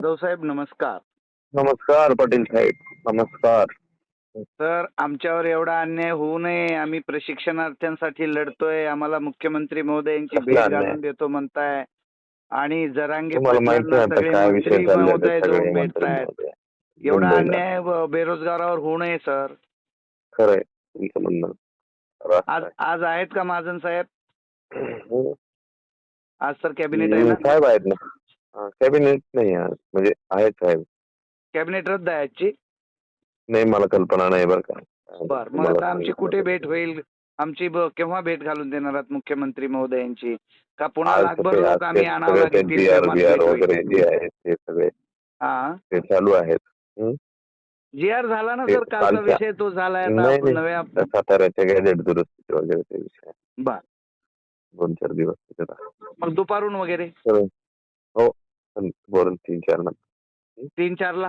जाधव साहेब नमस्कार. नमस्कार पाटील साहेब. नमस्कार. तर आमच्यावर एवढा अन्याय होऊ नये. आम्ही प्रशिक्षणार्थ्यांसाठी लढतोय. आम्हाला मुख्यमंत्री महोदयांची कसला भेट? घालून देतो म्हणताय. आणि जरांगे महोदय भेटतायत. महोदय. एवढा. अन्याय बेरोजगारावर होऊ नये सर. खरंय. आज. आज आहेत का महाजन साहेब? हम्म. आज तर कॅबिनेट आहे साहेब आहेत ना. कॅबिनेट नाही म्हणजे आहेत साहेब कॅबिनेट रद्द आहे आजची? नाही मला कल्पना नाही बरं का. बर मग मला आता आमची सांगितलं कुठे. भेट होईल? आमची ब- केव्हा भेट घालून देणार आहात मुख्यमंत्री महोदयांची? का पुन्हा आज लाखभर आम्ही आणावं सगळे ते भेट होईल. वगैरे जे आहेत ते सगळे हा. ते चालू आहेत. जी आर झाला ना ते सर कालचा कालच्या- विषय तो झालाय आता नाही, आपण नाही. नव्या त्या साताऱ्याच्या गॅजेट दुरुस्तीचे वगैरे ते विषय बर. दोन चार दिवस मग दुपारून वगैरे. वरून तीन चार नंतर तीन चारला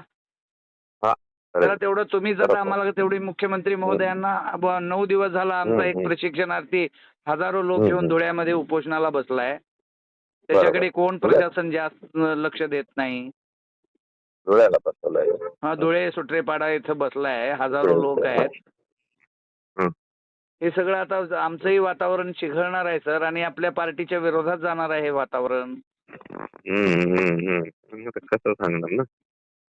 हा, त्याला. तेवढं तुम्ही जर बरोबर. आम्हाला तेवढी मुख्यमंत्री महोदयांना ब- नऊ दिवस झाला आमचा एक हम्म. प्रशिक्षणार्थी हजारो लोक हम्म, येऊन हम्म. धुळ्यामध्ये उपोषणाला बसलाय त्याच्याकडे कोण. प्रशासन जास्त लक्ष देत नाही डोळ्याला बसवलंय हा धुळे सुट्रेपाडा इथं बसलाय हजारो लोक आहेत हं. हे सगळं आता आमचंही वातावरण चिघळणार आहे सर आणि आपल्या पार्टीच्या विरोधात जाणार आहे हे वातावरण हम्म, हम्म. आता कसं सांगणार ना?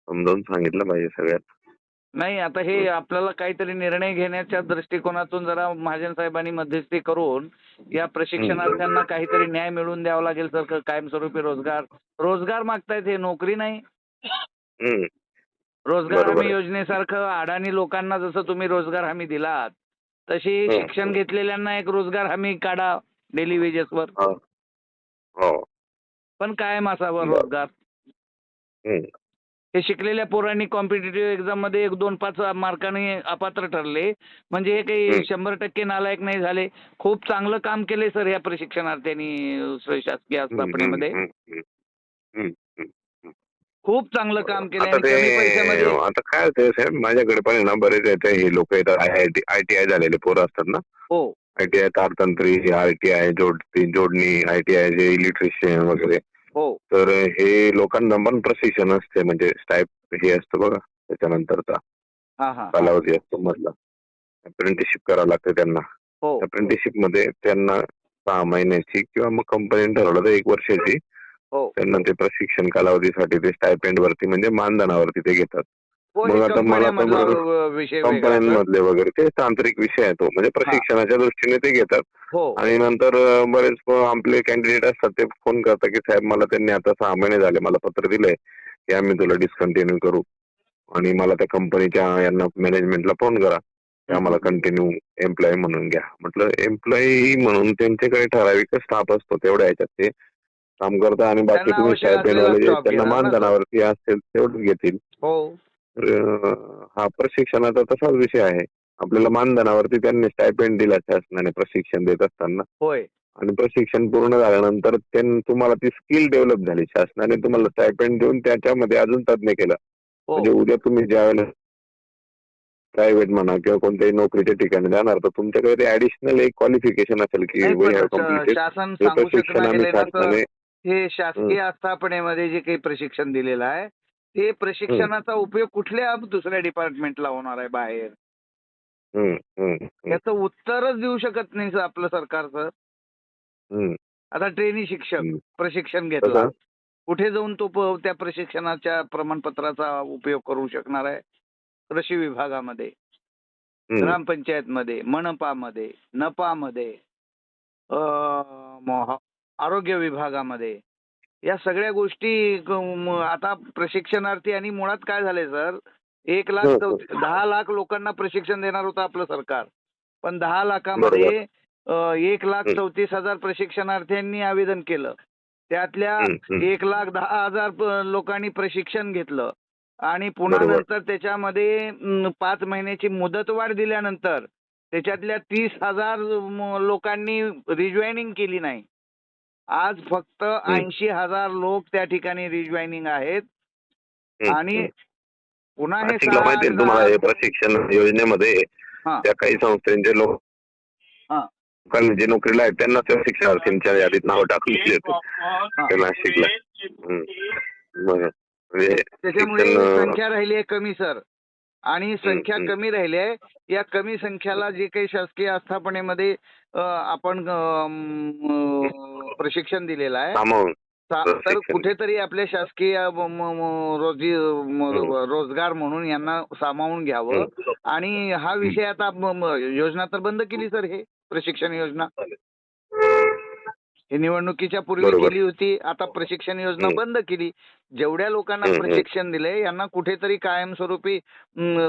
समजावून सांगितलं पाहिजे सगळ्यात. नाही आता हे आपल्याला काहीतरी निर्णय घेण्याच्या दृष्टिकोनातून जरा महाजन साहेबांनी मध्यस्थी करून या प्रशिक्षणार्थ्यांना काहीतरी न्याय मिळवून द्यावा लागेल सर. क- कायमस्वरूपी रोजगार. रोजगार मागतायत हे नोकरी नाही. रोजगार बरोबर हमी आहे. योजनेसारखं अडाणी लोकांना जसं तुम्ही रोजगार हमी दिलात तशी हं. शिक्षण घेतलेल्यांना एक रोजगार हमी काढा डेली वेजेसवर. हा. हो. पण कायम असावा. रोजगार. हे शिकलेल्या पोरांनी कॉम्पिटेटिव्ह एक्झाममध्ये एक दोन पाच मार्काने अपात्र ठरले. म्हणजे हे काही. शंभर टक्के नालायक नाही झाले. खूप चांगलं काम केले सर या प्रशिक्षणार्थ्यांनी शासकीय हम्म. खूप चांगलं काम केलं आता काय होतं साहेब माझ्याकडे पण ना बरेच येते हे लोक येतात I T I T I झालेले पोरं असतात ना. हो. आय टी आय तारतंत्री आय टी आय जोडती जोडणी आय टी आय जे इलेक्ट्रिशियन वगैरे. हो. तर हे लोकांना पण प्रशिक्षण असते म्हणजे स्टाईप हे असतं बघा त्याच्यानंतरचा हा हा. कालावधी असतो मधला. अप्रेंटिसशिप करावं लागतं त्यांना. हो. अप्रेंटिसशिपमध्ये त्यांना सहा महिन्याची किंवा मग कंपनीने ठरवलं तर एक वर्षाची हो. त्यांना ते प्रशिक्षण कालावधीसाठी ते स्टायपेंड वरती म्हणजे मानधनावरती ते घेतात. हो मग हे आता मला तर कंपन्यामधला विषय वगैरे ते तांत्रिक विषय आहे तो. म्हणजे प्रशिक्षणाच्या दृष्टीने ते घेतात. हो. आणि नंतर बरेच आपले कॅन्डिडेट असतात ते फोन करतात की साहेब मला त्यांनी आता सहा महिने झाले मला पत्र दिलंय की आम्ही तुला डिस्कंटिन्यू करू. आणि मला त्या कंपनीच्या यांना मॅनेजमेंटला फोन करा. की आम्हाला कंटिन्यू एम्प्लॉई म्हणून घ्या. म्हटलं एम्प्लॉई म्हणून त्यांच्याकडे ठराविक स्टाफ असतो तेवढ्या ह्याच्यात ते काम करतात आणि बाकी तुम्ही त्यांना. मानधनावरती असतील तेवढं घेतील. हो प्रशिक्षणाचा तसाच विषय आहे. आपल्याला मानधनावरती त्यांनी स्टायपेंड दिला शासनाने प्रशिक्षण देत असताना. होय. आणि प्रशिक्षण पूर्ण झाल्यानंतर तुम्हाला ती स्किल डेव्हलप झाली. शासनाने तुम्हाला स्टायपेंड देऊन त्याच्यामध्ये अजून तज्ञ केलं. हो. म्हणजे उद्या तुम्ही ज्या वेळेला प्रायव्हेट म्हणा किंवा कोणत्याही नोकरीच्या ठिकाणी जाणार तर तुमच्याकडे ते ऍडिशनल एक क्वालिफिकेशन असेल की शासन प्रशिक्षण हे शासकीय आस्थापनेमध्ये जे काही प्रशिक्षण दिलेलं आहे ते प्रशिक्षणाचा उपयोग कुठल्या दुसऱ्या डिपार्टमेंटला होणार आहे बाहेर? याचं उत्तरच देऊ शकत नाही सर आपलं सरकार सर आता ट्रेनी शिक्षक. प्रशिक्षण घेतला? कुठे जाऊन तो त्या प्रशिक्षणाच्या प्रमाणपत्राचा उपयोग करू शकणार आहे? कृषी विभागामध्ये हम्म, ग्रामपंचायतमध्ये मनपामध्ये नपामध्ये आरोग्य विभागामध्ये या सगळ्या गोष्टी आता प्रशिक्षणार्थी आणि मुळात काय झालंय सर? एक लाख दहा लाख लोकांना प्रशिक्षण देणार होतं आपलं सरकार. पण दहा लाखामध्ये एक लाख. चौतीस हजार प्रशिक्षणार्थ्यांनी आवेदन केलं. त्यातल्या. एक लाख दहा हजार लोकांनी प्रशिक्षण घेतलं. आणि पुन्हा. नंतर त्याच्यामध्ये पाच महिन्याची मुदतवाढ दिल्यानंतर त्याच्यातल्या तीस हजार लोकांनी रिजॉईनिंग केली नाही. आज फक्त ऐंशी हजार लोक त्या ठिकाणी रिजॉईनिंग आहेत आणि. पुन्हा हे तुम्हाला प्रशिक्षण योजनेमध्ये. त्या काही संस्थांचे लोक जे नोकरीला आहेत त्यांना त्या शिक्षणार्थींच्या यादीत नाव टाकलेली आहेत हा. ते नाशिकला. म्हणजे त्याच्यामुळे संख्या राहिली आहे कमी सर आणि संख्या. कमी राहिली आहे या कमी संख्याला जे काही शासकीय आस्थापनेमध्ये आपण प्रशिक्षण दिलेलं आहे तर. कुठेतरी आपल्या शासकीय रोजी. रोजगार म्हणून यांना सामावून घ्यावं. आणि हा विषय आता योजना तर बंद केली सर हे प्रशिक्षण योजना ही निवडणुकीच्या पूर्वी बरोबर. केली होती आता प्रशिक्षण योजना हम्म. बंद केली जेवढ्या लोकांना हम्म, हम्म. प्रशिक्षण दिले यांना कुठेतरी कायमस्वरूपी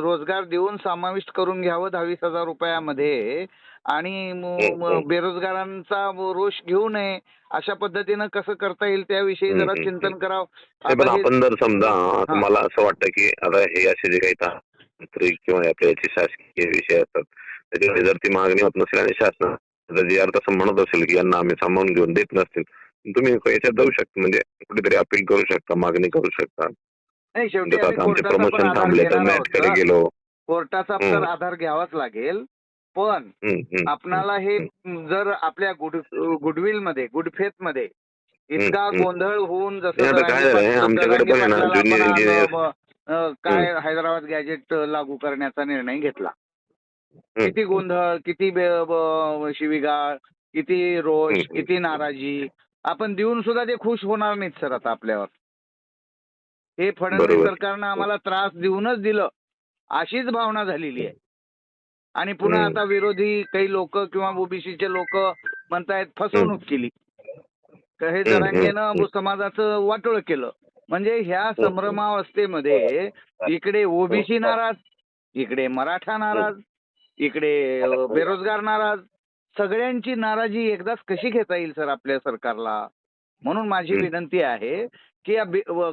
रोजगार देऊन समाविष्ट करून घ्यावं दहावीस हजार रुपयामध्ये आणि म- हम्म, म- हम्म. बेरोजगारांचा रोष घेऊ नये अशा पद्धतीनं कसं करता येईल त्याविषयी हम्म, जरा हम्म, चिंतन हम्म. करावं नाही, पण आता हे- आपण जर समजा हा. मला असं वाटतं की आता हे असे जे काही तांत्रिक किंवा आपल्या याचे शासकीय विषय असतात त्याच्यामध्ये जर ती मागणी होत नसेल आणि शासन जी अर्थ असं म्हणत असेल की यांना आम्ही सामावून घेऊन देत नसतील तुम्ही याच्यात जाऊ शकता म्हणजे कुठेतरी अपील करू शकता मागणी करू शकता आता आमचे प्रमोशन थांबले तर मॅच कडे. गेलो कोर्टाचा. तर आधार घ्यावाच लागेल पण. आपणाला हे जर आपल्या गुड गुडविलमध्ये गुडफेथमध्ये इतका. गोंधळ होऊन जसं काय हैदराबाद गॅजेट लागू करण्याचा निर्णय घेतला किती गोंधळ किती बे- ब- शिवीगाळ किती रोष. किती नाराजी. आपण देऊन सुद्धा ते खुश होणार नाहीत सर आता आपल्यावर. हे फडणवीस बरोबर. सरकारनं आम्हाला त्रास देऊनच दिलं. अशीच भावना झालेली आहे. आणि पुन्हा. आता विरोधी काही लोक किंवा ओबीसीचे लोक म्हणतायत फसवणूक केली. तर हे जरांगेनं. समाजाचं वाटोळ केलं. म्हणजे ह्या संभ्रमावस्थेमध्ये इकडे ओबीसी नाराज इकडे मराठा नाराज. इकडे बेरोजगार नाराज सगळ्यांची नाराजी एकदाच कशी घेता येईल सर आपल्या सरकारला? म्हणून माझी. विनंती आहे की या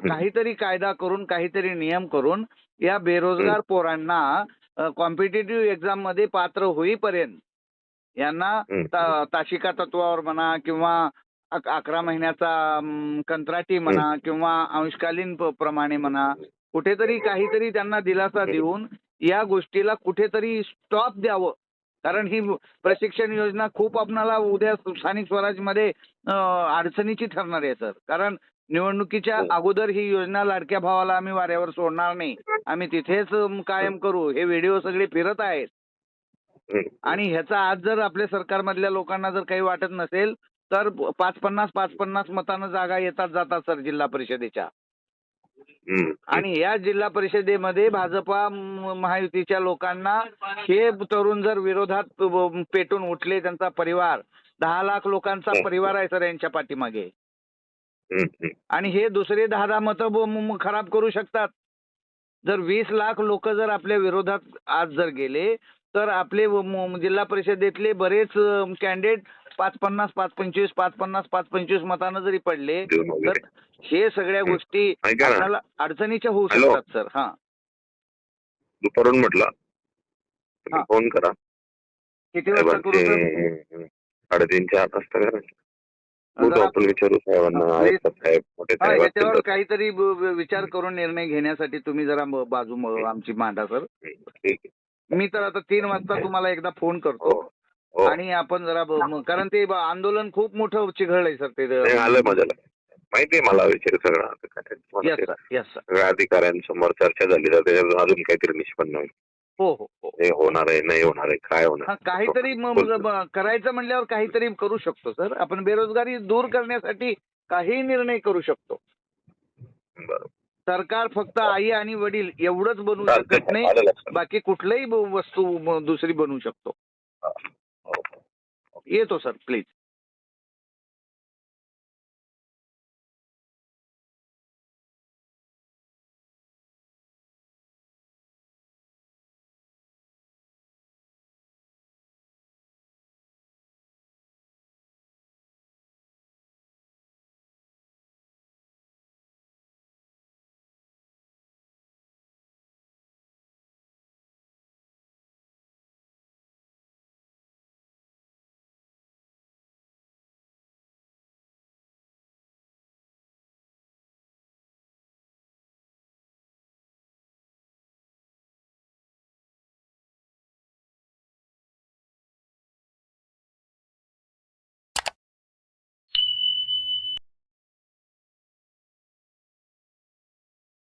काहीतरी कायदा करून काहीतरी नियम करून या बेरोजगार पोरांना कॉम्पिटेटिव्ह एक्झाममध्ये पात्र होईपर्यंत यांना ताशिका तत्वावर म्हणा किंवा अक- अकरा महिन्याचा कंत्राटी म्हणा किंवा अंशकालीन प्रमाणे म्हणा कुठेतरी काहीतरी त्यांना दिलासा देऊन या गोष्टीला कुठेतरी स्टॉप द्यावं. कारण ही प्रशिक्षण योजना खूप आपणाला उद्या स्थानिक स्वराजमध्ये अडचणीची ठरणार आहे सर. कारण निवडणुकीच्या अगोदर ही योजना लाडक्या भावाला आम्ही वाऱ्यावर सोडणार नाही. आम्ही तिथेच कायम करू. हे व्हिडिओ सगळे फिरत आहेत. आणि ह्याचा आज जर आपल्या सरकारमधल्या लोकांना जर काही वाटत नसेल तर पाच पन्नास पाच पन्नास मतानं जागा येतात जातात सर जिल्हा परिषदेच्या. आणि या जिल्हा परिषदेमध्ये भाजपा महायुतीच्या लोकांना हे तरुण जर विरोधात पेटून उठले त्यांचा परिवार दहा लाख लोकांचा परिवार आहे सर यांच्या पाठीमागे. आणि हे दुसरे दहा दहा मतं खराब करू शकतात. जर वीस लाख लोक जर आपल्या विरोधात आज जर गेले तर आपले जिल्हा परिषदेतले बरेच कॅन्डिडेट पाच पन्नास पाच पंचवीस पाच पन्नास पाच पंचवीस मतानं जरी पडले तर. हे सगळ्या. गोष्टी आपल्याला अडचणीच्या होऊ. शकतात सर. हा. दुपारून म्हटलं. फोन करा. किती वाजता करू सर? साहेबांचे साडेतीन चार वाजता करा बोलू जरा- आपण विचारू साहेबांना ऐकतात साहेब मोठे हा, साहेब असतील याच्यावर तर. काहीतरी विचार करून निर्णय घेण्यासाठी तुम्ही जरा बाजू आमची मांडा सर. मी तर आता तीन वाजता तुम्हाला एकदा फोन करतो. हो. आणि आपण जरा ब- कारण ते ब- आंदोलन खूप मोठं चिघळलंय सर ते नाही, आलं माझ्याला माहिती आहे मला विचार सगळं. आता काय मला येस ते सर येस सर सगळ्या अधिकाऱ्यांसमोर चर्चा झाली तर अजून काहीतरी निष्पन्न होईल. हो हो हो. हे होणार आहे नाही होणार आहे काय हा होणार काहीतरी म- म- ब- करायचं म्हणल्यावर काहीतरी करू शकतो सर. आपण बेरोजगारी दूर करण्यासाठी काही निर्णय करू शकतो. बरोबर. सरकार फक्त आई आणि वडील एवढंच बनवू चालतंय. शकत नाही आलं लक्षात. बाकी कुठलंही ब- वस्तू म- दुसरी बनवू शकतो. हो. येतो सर प्लीज